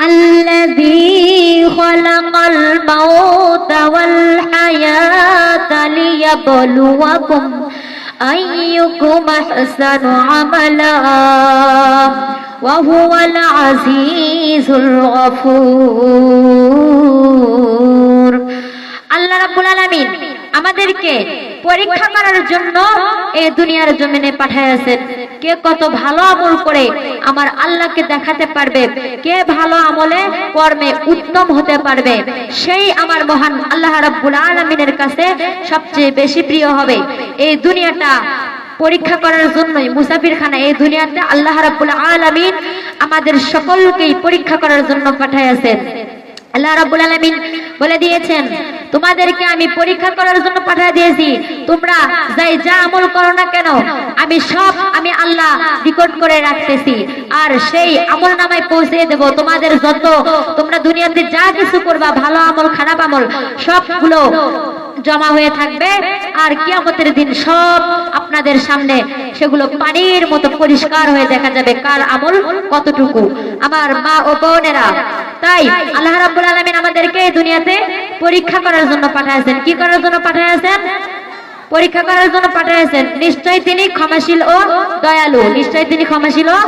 الذي خلق الموت والحياة ليبلوكم أيكم أحسن عملا وهو العزيز الغفور আল্লাহ রাব্বুল আলামিন আমাদেরকে পরীক্ষা করার জন্য এই দুনিয়ার জমিনে পাঠাইছেন কে কত ভালো আমল করে আমার আল্লাহকে দেখাতে পারবে? কে ভালো আমলে কর্মে উত্তম হতে পারবে? সেই আমার মহান আল্লাহ রাব্বুল আলামিনের কাছে সবচেয়ে বেশি প্রিয় হবে। এই দুনিয়াটা পরীক্ষা করার জন্যই মুসাফির খানা এই দুনিয়াতে আল্লাহ রাব্বুল আলামিন আমাদের সকলকেই পরীক্ষা করার জন্য পাঠাইয়াছেন। আল্লাহ রাব্বুল আলামিন বলে দিয়েছেন তোমাদেরকে আমি পরীক্ষা করার জন্য পাঠিয়ে দিয়েছি। তোমরা যাই যা আমল করো না কেন, আমি সব আমি আল্লাহ রেকর্ড করে রাখতেছি। আর সেই আমল নামায় পৌঁছে দেব। তোমাদের যত, তোমরা দুনিয়াতে যা কিছু করবা, ভালো আমল, খারাপ আমল, সবগুলো জমা হয়ে থাকবে। আর কিয়ামতের দিন সব আপনাদের সামনে সেগুলো পানির মতো পরিষ্কার হয়ে দেখা যাবে কার আমল কতটুকু। আমার মা ও বোনেরা, তাই আল্লাহ রাব্বুল আলামিন আমাদেরকে দুনিয়াতে পরীক্ষা করার জন্য পাঠাইছেন কি করার জন্য পাঠাইছেন পরীক্ষা করার জন্য পাঠাইছেন নিশ্চয় তিনি ক্ষমাশীল ও দয়ালু। নিশ্চয় তিনি ক্ষমাশীল ও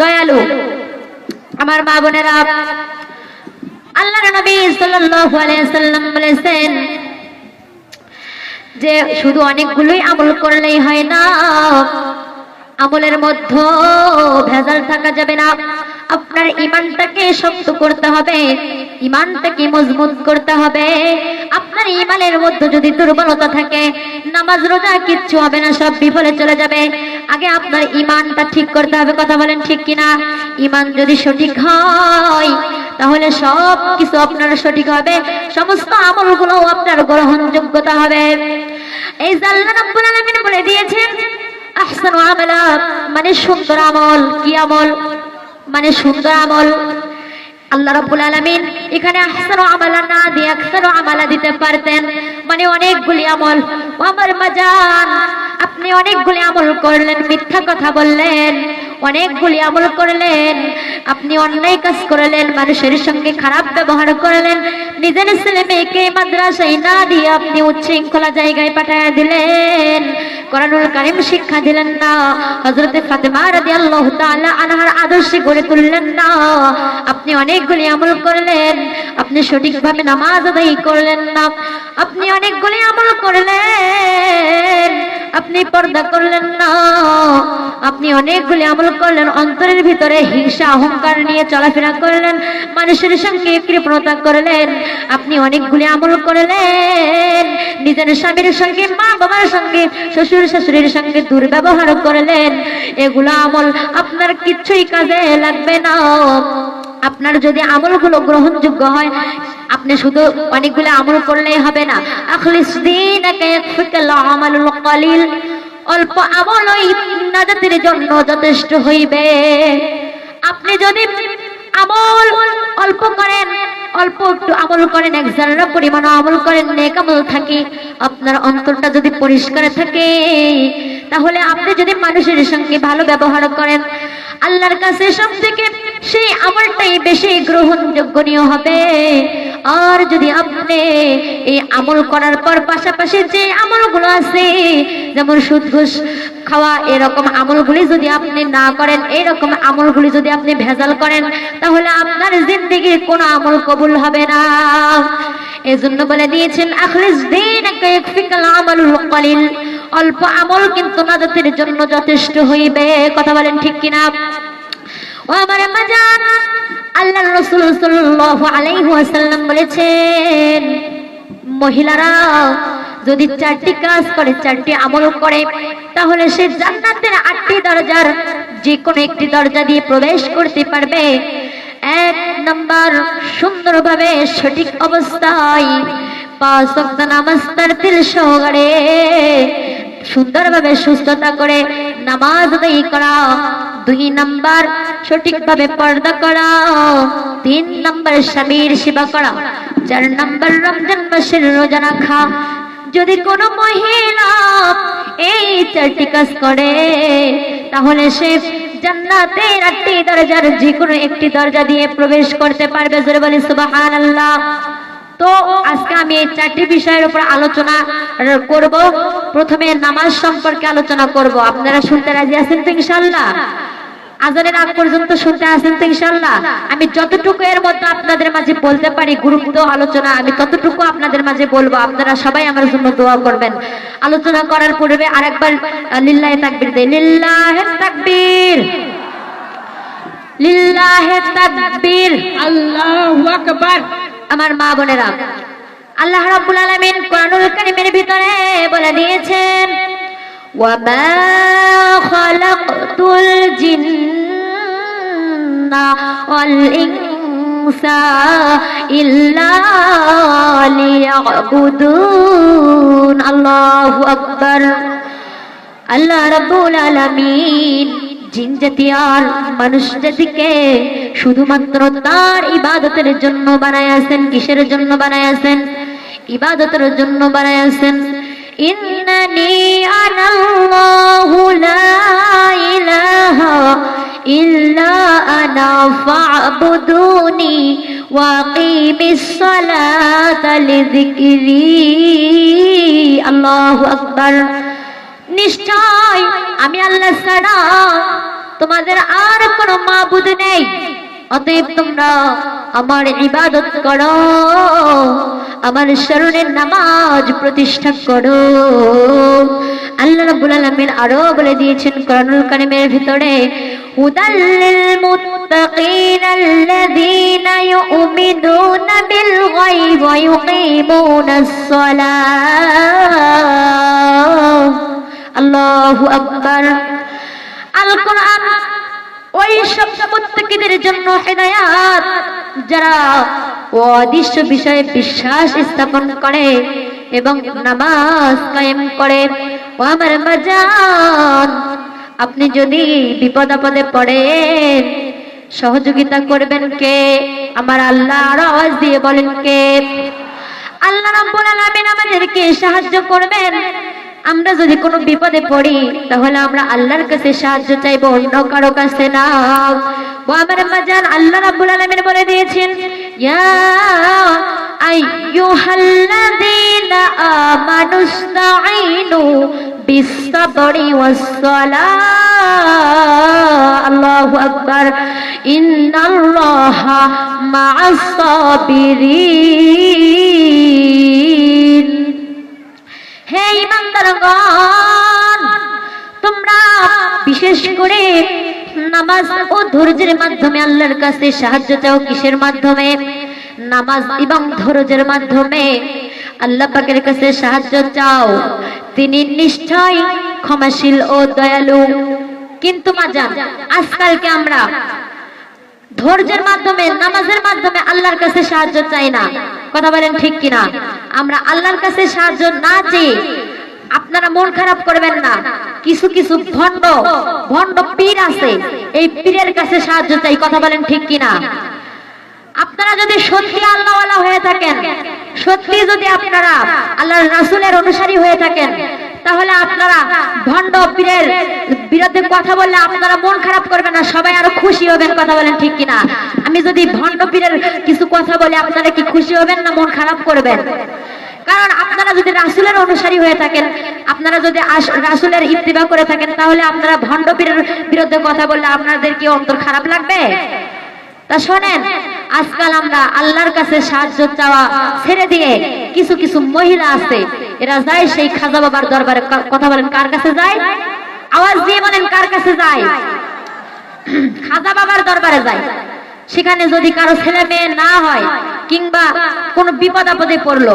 দয়ালু। আমার মা বোনেরা আল্লাহ নবী সাল্লাল্লাহু আলাইহি সাল্লাম বলেছেন যে, শুধু অনেকগুলোই আমল করলেই হয় না, আমলের মধ্যে ভেজাল থাকা যাবে না। আপনার ইমানটাকে শক্ত করতে হবে ইমানটাকে মজবুত করতে হবে। আপনার ইমানের মধ্যে যদি দুর্বলতা থাকে, নামাজ, রোজা কিচ্ছু হবে না, সব বিফলে চলে যাবে। আগে আপনার ইমানটা ঠিক করতে হবে, কথা বলেন ঠিক কিনা? ইমান যদি সঠিক হয়, তাহলে সব কিছু আপনার সঠিক হবে, সমস্ত আমলগুলো আপনার গ্রহণযোগ্যতা হবে। এই আল্লাহ রাব্বুল আলামিন বলে দিয়েছেন, আহসানু আমালা মানে সুন্দর আমল, কি আমল? মানে সুন্দর আমল। আল্লাহ রাব্বুল আলামিন এখানে আহসানু আমালা না দিয়ে আকসারু আমালা দিতে পারতেন। মানে অনেকগুলি আমল। ও আমার মাজান, আপনি অনেকগুলি আমল করলেন, মিথ্যা কথা বললেন, অনেকগুলি আমল করলেন, আপনি অন্যায় কাজ করলেন, মানুষের সঙ্গে খারাপ ব্যবহার করলেন, নিজের ছেলে মেয়েকে মাদ্রাসায় না দিয়ে আপনি উচ্ছৃঙ্খলা জায়গায় পাঠিয়ে দিলেন। কোরআনুল কারিম শিক্ষা দিলেন না। হযরতে ফাতেমা রাদিয়াল্লাহু তাআলা আনহার আদর্শে গড়ে তুললেন না। আপনি অনেকগুলি আমল করলেন, আপনি সঠিকভাবে নামাজ আদায় করলেন না। আপনি অনেকগুলি আমল করলেন। আপনি পর্দা করলেন না। আপনি অনেকগুলি আমল করলেন, অন্তরের ভিতরে হিংসা, অহংকার নিয়ে চলাফেরা করলেন, মানুষের সঙ্গে কৃপণতা করলেন, আপনি অনেকগুলি আমল করলেন, নিজের স্বামীর সঙ্গে মা বাবার সঙ্গে, শ্বশুর শাশুড়ির সঙ্গে দুর্ব্যবহার করলেন। এগুলো আমল আপনার কিচ্ছুই কাজে লাগবে না। আপনার যদি আমলগুলো গ্রহণযোগ্য হয়, আপনি শুধু অনেকগুলো আমল করলেই হবে না। অল্প আমল ওই জন্য যথেষ্ট হইবে। আপনি যদি আমল অল্প করেন, অল্প একটু আমল করেন, এক জাররা পরিমাণ আমল করেন, নেক আমল থাকে, আপনার অন্তরটা যদি পরিষ্কার থাকে, তাহলে আপনি যদি মানুষের সঙ্গে ভালো ব্যবহার করেন, আল্লাহর কাছে সব থেকে সেই আমলটাই বেশি গ্রহণযোগ্যনীয় হবে। আর যদি আপনি এই আমল করার পর পাশাপাশি যে আমলগুলো আছে, যেমন সুদ ঘুষ খাওয়া, এরকম আমলগুলি যদি আপনি না করেন, এরকম আমলগুলি যদি আপনি ভেজাল করেন, তাহলে আপনার জিন্দগির কোনো আমল কবুল হবে না। এজন্য বলে দিয়েছেন, আখলিস দিন আমালুল অল্প আমল কিন্তু নাজাতের জন্য যথেষ্ট হইবে। কথা বলেন ঠিক কিনা? ও আমার আল্লাহ রসুল সাল্লাল্লাহু আলাইহি বলেছেন, মহিলারা যদি চারটি কাজ করে, চারটি আমল করে, তাহলে সে জান্নাতের আটটি দরজার যে কোনো একটি দরজা দিয়ে প্রবেশ করতে পারবে। এক নাম্বার, সুন্দরভাবে সঠিক অবস্থায় পাঁচ নামাজ তার দিল সহকারে সুন্দরভাবে সুস্থতা করে নামাজ আদায় করা। দুই নাম্বার, সঠিকভাবে পর্দা করা। তিন নাম্বার, স্বামীর সেবা করা। চার নাম্বার, রমজান মাসের রোজা রাখা। যদি কোনো মহিলা এই চারটি কাজ করে, তাহলে সে জান্নাতের আটটি দরজার যে কোনো একটি দরজা দিয়ে প্রবেশ করতে পারবে। জোরে বলি সুবহানাল্লাহ। তো আজকে আমি এই চারটি বিষয়ের উপর আলোচনা করব। প্রথমে নামাজ সম্পর্কে আলোচনা করব। আপনারা শুনতে রাজি আছেন তো ইনশাআল্লাহ? আজানের আগ পর্যন্ত শুনতে আসেন তো ইনশাআল্লাহ। আমি যতটুকু এর মধ্যে আপনাদের মাঝে বলতে পারি গুরুত্ব আলোচনা আমি ততটুকু আপনাদের মাঝে বলব। আপনারা সবাই আমার জন্য দোয়া করবেন। আলোচনা করার পূর্বে আরেকবার লিল্লাহে তাকবীর দেই। লিল্লাহে তাকবীর। লিল্লাহে তাকবীর। আল্লাহু আকবার। আমার মা বোনেরা আল্লাহ রাব্বুল আলামিন কোরআনুল কারীমের ভিতরে বলে দিয়েছেন খালাকতুল জিন্না ওয়াল ইনসা ইল্লা লিয়াবুদুন আল্লাহু আকবার আল্লাহ রাব্বুল আলামিন জিন জাতি আর মানুষ জাতিকে শুধুমাত্র তার ইবাদতের জন্য বানায় আছেন কিসের জন্য বানায় আছেন ইবাদতের জন্য বানায় আছেন ইন্নানি আনাল্লাহু লা ইলাহা ইল্লা আনা ফা'বুদুনি ওয়াকিমিস সালাতা লিযিকরি। আল্লাহু আকবার। নিশ্চয় আমি আল্লাহ ছাড়া তোমাদের আর কোনো মাবুদ নেই। অতএব তোমরা আমার ইবাদত করো, আমার শরণের নামাজ প্রতিষ্ঠা করো। আল্লাহ রাব্বুল আলামিন আরও বলে দিয়েছেন কোরআনুল কারীমের ভিতরে হুদাল্লিল মুত্তাকিন আল্লাযীনা ইউমিনুনা বিল গায়ব ওয়া ইউকিমুনাস সালাহ আল্লাহু আকবার। আল কোরআন ওই সব প্রত্যেকদের জন্য হেদায়াত। যারা অদৃশ্য বিষয়ে বিশ্বাস স্থাপন করে এবং নামাজ কায়েম করে, ও আমার বাজান, আপনি যদি বিপদ আপদে পড়েন, সহযোগিতা করবেন কে? আমার আল্লাহ আরও আওয়াজ দিয়ে বলেন কে? আল্লাহ রাব্বুল আলামিন আমাদেরকে সাহায্য করবেন। আমরা যদি কোনো বিপদে পড়ি, তাহলে আমরা আল্লাহর কাছে সাহায্য চাইব, অন্য কারও কাছে না। ও আমার মাজান আল্লাহ রাব্বুল আলামিন বলে দিয়েছেন, ইয়া আইয়ুহাল্লাযীনা আমানুস্তাঈনু বিস-সাবরি ওয়াস-সালাহ আল্লাহু আকবার। ইন্নাল্লাহা মা'আস-সাবিরিন। হে ইমানদারগণ তোমরা বিশেষ করে নামাজ ও ধৈর্যের মাধ্যমে আল্লাহর কাছে সাহায্য চাও কিসের মাধ্যমে? নামাজ এবং ধৈর্যের মাধ্যমে আল্লাহ পাকের কাছে সাহায্য চাও। তিনি নিশ্চয় ক্ষমাশীল ও দয়ালু। কিন্তু মাজান, আজকালকে আমরা ধৈর্যের মাধ্যমে, নামাজের মাধ্যমে আল্লাহর কাছে সাহায্য চাই না। কথা বলেন ঠিক কিনা? আমরা আল্লাহর কাছে সাহায্য না চেয়ে আপনারা মন খারাপ করবেন না। কিছু কিছু ভণ্ড ভণ্ড পীর আছে। এই পীরের কাছে সাহায্য চাই, কথা বলেন ঠিক কিনা? আপনারা যদি সত্যি আল্লাহওয়ালা হয়ে থাকেন, সত্যি যদি আপনারা আল্লাহর রাসূলের অনুসারী হয়ে থাকেন, তাহলে আপনারা ভণ্ড পীরের বিরুদ্ধে কথা বললে আপনারা মন খারাপ করবেন না, সবাই আরও খুশি হবেন, কথা বলেন ঠিক কিনা? আমি যদি ভণ্ড পীরের কিছু কথা বলি, আপনারা কি খুশি হবেন না মন খারাপ করবেন? কারণ আপনারা যদি রাসূলের অনুসারী হয়ে থাকেন, আপনারা যদি রাসূলের ইত্তিবা করে থাকেন, তাহলে আপনারা ভণ্ড বিরুদ্ধে কথা বললে আপনাদের কি অন্তর খারাপ লাগবে? তা শোনেন, আজকাল আমরা আল্লাহর কাছে সাহায্য চাওয়া ছেড়ে দিয়ে কিছু কিছু মহিলা আছে, এরা যায় সেই খাজা বাবার দরবারে কথা বলেন, কার কাছে যায়? আওয়াজ দিয়ে বলেন, কার কাছে যায়? খাজা বাবার দরবারে যায়। সেখানে যদি কারও ছেলে মেয়ে না হয় কিংবা কোনো বিপদ আপদে পড়ল,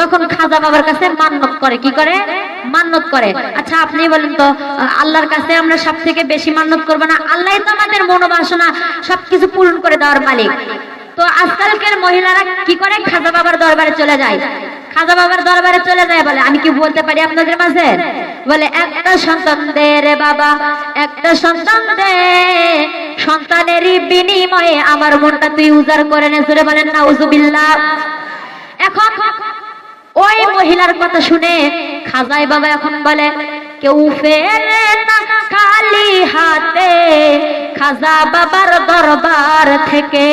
তখন খাজা বাবার কাছে মান্নত করে। কি করে? মান্নত করে। আচ্ছা আপনি বলেন তো, আল্লাহর কাছে আমরা সব থেকে বেশি মান্নত করব না? আল্লাহ তো আমাদের মনোবাসনা, সবকিছু পূরণ করে দেওয়ার মালিক। তো আজকালকার মহিলারা কি করে? খাজা বাবার দরবারে চলে যায়। খাজা বাবার দরবারে চলে যায় বলে, আমি কি বলতে পারি আপনাদের মাঝে? বলে, একটা সন্তান দে রে বাবা, একটা সন্তান দে সন্তানেরই বিনিময়ে আমার মনটা তুই উজাড় করে নে, জোরে বলেন না উজুবিল্লাহ এখন ওই মহিলার কথা শুনে খাজাই বাবা এখন বলে, কেউ ফেলে না খালি হাতে, খাজা বাবার দরবার থেকে।